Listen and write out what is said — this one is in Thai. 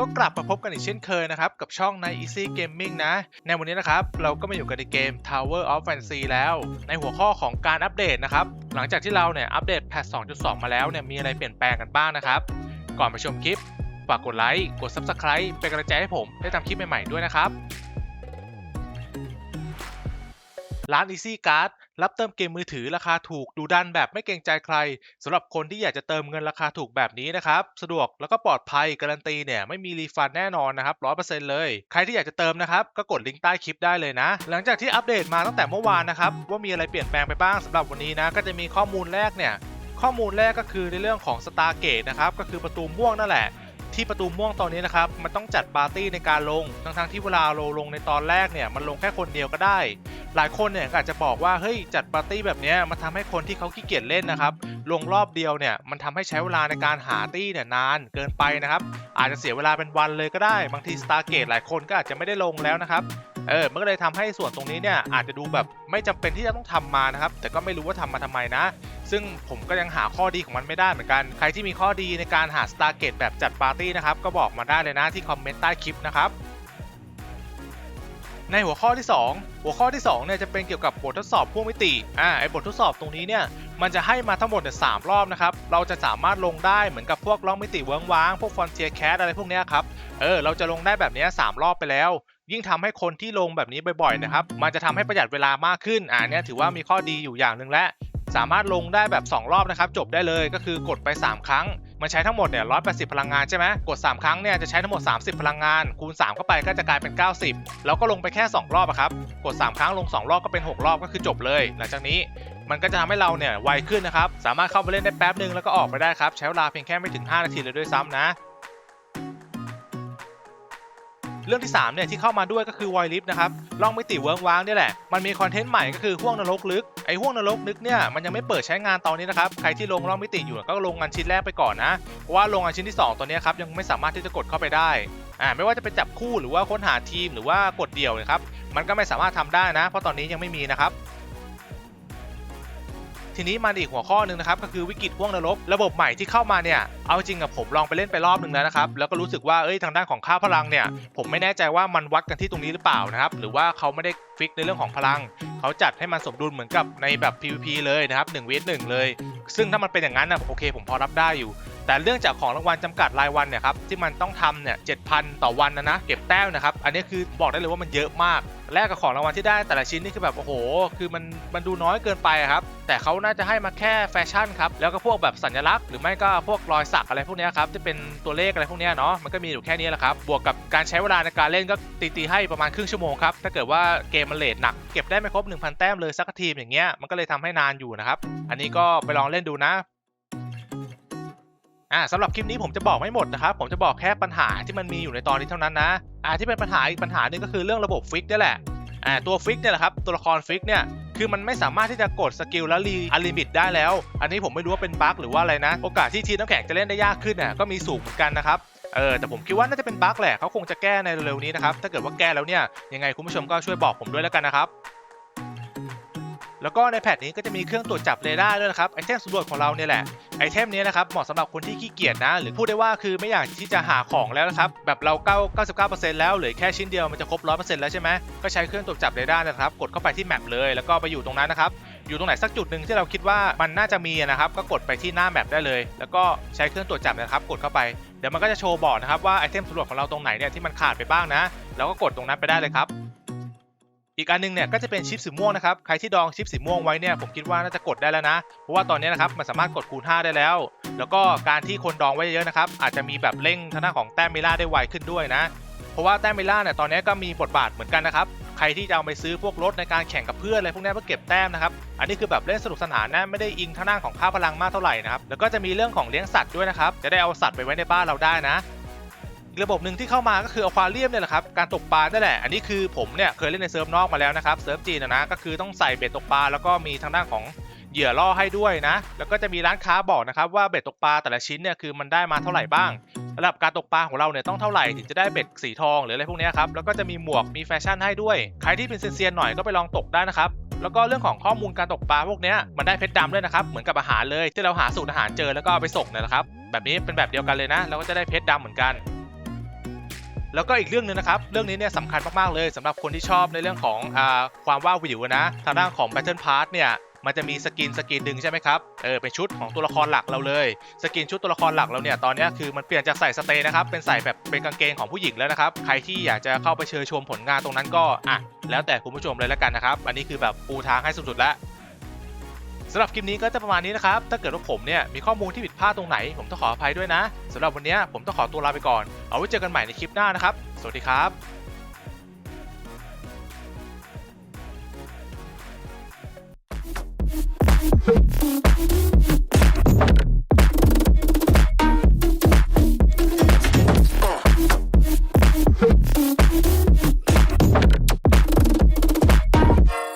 ก็กลับมาพบกันอีกเช่นเคยนะครับ กับช่องใน Easy Gaming นะ ในวันนี้นะครับ เราก็มาอยู่กันในเกม Tower of Fantasy แล้ว ในหัวข้อของการอัปเดตนะครับ หลังจากที่เราเนี่ยอัปเดตแพท 2.2 มาแล้วเนี่ยมีอะไรเปลี่ยนแปลงกันบ้างนะครับ ก่อนไปชมคลิปฝากกดไลค์กด Subscribe เป็นกำลังใจให้ผมได้ทำคลิปใหม่ๆด้วยนะครับ ร้าน Easy Card รับเติมเกมมือถือราคาถูกดูดันแบบไม่เกรงใจใครสำหรับคนที่อยากจะเติมเงินราคาถูกแบบนี้นะครับ สะดวกแล้วก็ปลอดภัยการันตีเนี่ยไม่มีรีฟันแน่นอนนะครับร้อยเปอร์เซ็นต์เลย ใครที่อยากจะเติมนะครับ ก็กดลิงก์ใต้คลิปได้เลยนะ หลังจากที่อัปเดตมาตั้งแต่เมื่อวานนะครับ ว่ามีอะไรเปลี่ยนแปลงไปบ้างสำหรับวันนี้นะ ก็จะมีข้อมูลแรกเนี่ยข้อมูลแรกก็คือในเรื่องของ Star Gate นะครับก็คือประตูม่วงนั่นแหละที่ประตูม่วงตอนนี้นะครับ มันต้องจัดปาร์ตี้ในการลง ทั้งๆที่เวลาเราลงในตอนแรกเนี่ย มันลงแค่คนเดียวก็ได้ หลายคนเนี่ยก็อาจจะบอกว่าเฮ้ยจัดปาร์ตี้แบบนี้มันทำให้คนที่เขาขี้เกียจเล่นนะครับลงรอบเดียวเนี่ยมันทำให้ใช้เวลาในการหาตี้เนี่ยนานเกินไปนะครับอาจจะเสียเวลาเป็นวันเลยก็ได้ บางที Star Gate หลายคนก็อาจจะไม่ได้ลงแล้วนะครับเออมันก็เลยทำให้ส่วนตรงนี้เนี่ยอาจจะดูแบบไม่จำเป็นที่จะต้องทำมานะครับแต่ก็ไม่รู้ว่าทำมาทำไมนะ ซึ่งผมก็ยังหาข้อดีของมันไม่ได้เหมือนกันใครที่มีข้อดีในการหา Stargate แบบจัดปาร์ตี้นะครับก็บอกมาได้เลยนะที่คอมเมนต์ใต้คลิปนะครับ ในหัวข้อที่ 2 หัวข้อที่2เนี่ยจะเป็นเกี่ยวกับบททดสอบพ่วงมิติอ่าไอบททดสอบตรงนี้เนี่ยมันจะให้มาทั้งหมดเนี่ยสามรอบนะครับเราจะสามารถลงได้เหมือนกับพวกล่องมิติเวิ้งว้างพวกฟอนเทียแคสอะไรพวกเนี้ยครับเออเราจะลงได้แบบนี้ยสามรอบไปแล้ว ยิ่งทำให้คนที่ลงแบบนี้บ่อยๆนะครับมันจะทำให้ประหยัดเวลามากขึ้นอ่าเนี่ยถือว่ามีข้อดีอยู่อย่างหนึ่งแล้ว สามารถลงได้แบบ 2 รอบนะครับ จบได้เลยก็คือกดไป 3 ครั้ง มันใช้ทั้งหมดเนี่ย180พลังงานใช่ไหมกด 3 ครั้งเนี่ยจะใช้ทั้งหมด 30 พลังงาน คูณ 3 เข้าไปก็จะกลายเป็น 90 แล้วก็ลงไปแค่ 2 รอบครับ กด 3 ครั้งลง 2 รอบก็เป็น 6 รอบก็คือจบเลย หลังจากนี้มันก็จะทำให้เราเนี่ยไวขึ้นนะครับ สามารถเข้าไปเล่นได้แป๊บนึงแล้วก็ออกไปได้ครับ ใช้เวลาเพียงแค่ไม่ถึง 5 นาทีเลยด้วยซ้ำนะเรื่องที่3เนี่ยที่เข้ามาด้วยก็คือ Void Lift นะครับล่องมิติเวิร์กว้างเนี่ยแหละ มันมีคอนเทนต์ใหม่ก็คือห่วงนรกลึก อ้ห่วงนรกนึกเนี่ยมันยังไม่เปิดใช้งานตอนนี้นะครับ ใครที่ลงร่องมิติอยู่ก็ลงงานชิ้นแรกไปก่อนนะเพราะว่าลงงานชิ้นที่ 2 ตัวนี้ครับยังไม่สามารถที่จะกดเข้าไปได้อ่าไม่ว่าจะเป็นจับคู่หรือว่าค้นหาทีมหรือว่ากดเดี่ยวนะครับมันก็ไม่สามารถทำได้นะ เพราะตอนนี้ยังไม่มีนะครับ ทีนี้มาอีกหัวข้อหนึ่งนะครับก็คือวิกฤตห่วงนรกระบบใหม่ที่เข้ามาเนี่ยเอาจริงกับผมลองไปเล่นไปรอบหนึ่งแล้วนะครับแล้วก็รู้สึกว่าเอ้ยทางด้านของค่าพลังเนี่ยผมไม่แน่ใจว่ามันวัดกันที่ตรงนี้หรือเปล่านะครับหรือว่าเขาไม่ได้ฟิกในเรื่องของพลัง เขาจัดให้มันสมดุลเหมือนกับในแบบ PVP เลยนะครับ1 vs 1เลย ซึ่งถ้ามันเป็นอย่างนั้นนะโอเค ผมพอรับได้อยู่ แต่เรื่องจากของรางวัลจำกัดรายวันเนี่ยครับที่มันต้องทำเนี่ยเจ็ดพันต่อวันนะนะเก็บแต้มนะครับอันนี้คือบอกได้เลยว่ามันเยอะมากแลกกับของรางวัลที่ได้แต่ละชิ้นนี่คือแบบโอ้โห คือมันมันดูน้อยเกินไปครับแต่เขาน่าจะให้มาแค่แฟชั่นครับแล้วก็พวกแบบสัญลักษณ์หรือไม่ก็พวกรอยสักอะไรพวกนี้ครับที่เป็นตัวเลขอะไรพวกนี้เนาะมันก็มีอยู่แค่นี้แหละครับบวกกับการใช้เวลาในการเล่นก็ตีตีให้ประมาณครึ่งชั่วโมงครับถ้าเกิดว่าเกมมันเลทหนักเก็บได้ไม่ครบ 1,000 แต้มเลยสักทีมอย่างเงี้ยมันก็เลยทำให้นานอยู่นะครับอันนี้ก็ไปลองเล่นดูนะ อ่าสำหรับคลิปนี้ผมจะบอกไม่หมดนะครับ ผมจะบอกแค่ปัญหาที่มันมีอยู่ในตอนนี้เท่านั้นนะอ่าที่เป็นปัญหาอีกปัญหาหนึ่งก็คือเรื่องระบบฟิกนี่แหละอ่าตัวฟิกเนี่ยแหละครับตัวละครฟิกเนี่ยคือมันไม่สามารถที่จะกดสกิลแล้วรีอันลิมิตได้แล้ว อันนี้ผมไม่รู้ว่าเป็นบั๊กหรือว่าอะไรนะ โอกาสที่ทีมน้ำแข็งจะเล่นได้ยากขึ้นน่ะก็มีสูงเหมือนกันนะครับเออแต่ผมคิดว่าน่าจะเป็นบั๊กแหละเขาคงจะแก้ในเร็วๆนี้นะครับถ้าเกิดว่าแก้แล้วเนี่ยยังไงคุณผู้ชมก็ช่วยบอกผมด้วยแล้วกันนะครับ แล้วก็ในแพทนี้ก็จะมีเครื่องตรวจจับเรดาร์ด้วยนะครับไอเทมสำรวจของเราเนี่ยแหละไอเทมนี้นะครับเหมาะสำหรับคนที่ขี้เกียจนะ หรือพูดได้ว่าคือไม่อยากที่จะหาของแล้วนะครับแบบเรา9 99%แล้วเหลือแค่ชิ้นเดียวมันจะครบ 100%แล้วใช่ไหมก็ใช้เครื่องตรวจจับเรดาร์นะครับกดเข้าไปที่แมปเลยแล้วก็ไปอยู่ตรงนั้นนะครับอยู่ตรงไหนสักจุดหนึ่งที่เราคิดว่ามันน่าจะมีนะครับก็กดไปที่หน้าแมปได้เลย แล้วก็ใช้เครื่องตรวจจับนะครับกดเข้าไปเดี๋ยวมันก็จะโชว์บอกนะครับว่าไอเทมสำรวจของเราตรงไหนเนี่ยที่มันขาดไปบ้างนะแล้วก็กดตรงนั้นไปได้เลยครับ อีกอันหนึงเนี่ยก็จะเป็นชิปสีม่วงนะครับ ใครที่ดองชิปสีม่วงไว้เนี่ยผมคิดว่าน่าจะกดได้แล้วนะ เพราะว่าตอนนี้นะครับมันสามารถกดคูณ 5 ได้แล้ว แล้วก็การที่คนดองไว้เยอะๆนะครับอาจจะมีแบบเร่งทางด้านของแต้มมิล่าได้ไวขึ้นด้วยนะ เพราะว่าแต้มมิล่าเนี่ยตอนนี้ก็มีบทบาทเหมือนกันนะครับใครที่จะเอาไปซื้อพวกรถในการแข่งกับเพื่อนอะไรพวกนี้เพื่อเก็บแต้มนะครับ อันนี้คือแบบเล่นสนุกสนานนะไม่ได้อิงทางด้านของค่าพลังมากเท่าไหร่นะครับ แล้วก็จะมีเรื่องของเลี้ยงสัตว์ด้วยนะครับ จะได้เอาสัตว์ไปไว้ในบ้านเราได้นะอีก ระบบหนึ่งที่เข้ามาก็คืออควาเรียมเนี่ยแหละครับการตกปลานั่นแหละ อันนี้คือผมเนี่ยเคยเล่นในเซิร์ฟนอกมาแล้วนะครับเซิร์ฟจีนนะก็คือต้องใส่เบ็ดตกปลาแล้วก็มีทางด้านของเหยื่อล่อให้ด้วยนะ แล้วก็จะมีร้านค้าบอกนะครับว่าเบ็ดตกปลาแต่ละชิ้นเนี่ยคือมันได้มาเท่าไหร่บ้างระดับการตกปลาของเราเนี่ยต้องเท่าไหร่ถึงจะได้เบ็ดสีทองหรืออะไรพวกนี้ครับแล้วก็จะมีหมวกมีแฟชั่นให้ด้วย ใครที่เป็นเซียนๆหน่อยก็ไปลองตกได้นะครับแล้วก็เรื่องของข้อมูลการตกปลาพวกนี้มันได้เพชรดำด้วยนะครับเหมือนกับอาหารเลยที่เราหาสูตรอาหารเจอแล้วก็เอาไปส่งนะครับแบบนี้เป็นแบบเดียวกันเลยนะเราก็จะได้เพชรดำเหมือนกัน แล้วก็อีกเรื่องหนึงนะครับ เรื่องนี้เนี่ยสำคัญมากๆเลยสำหรับคนที่ชอบในเรื่องของอความว่าวิวนะ ทางด้านของ Battle Pass เนี่ยมันจะมีสกินสกินหนึ่งใช่ไหมครับ เออเป็นชุดของตัวละครหลักเราเลย สกินชุดตัวละครหลักเราเนี่ยตอนนี้คือมันเปลี่ยนจากใส่สเตย์นะครับ เป็นใส่แบบเป็นกางเกงของผู้หญิงแล้วนะครับ ใครที่อยากจะเข้าไปเชิญชมผลงานตรงนั้นก็อะแล้วแต่คุณผู้ชมเลยแล้วกันนะครับ อันนี้คือแบบปูทางให้สุดๆแล้ว สำหรับคลิปนี้ก็จะประมาณนี้นะครับ ถ้าเกิดว่าผมเนี่ยมีข้อมูลที่ผิดพลาดตรงไหน ผมต้องขออภัยด้วยนะสำหรับวันนี้ผมต้องขอตัวลาไปก่อน เอาไว้เจอกันใหม่ในคลิปหน้านะครับ สวัสดีครับ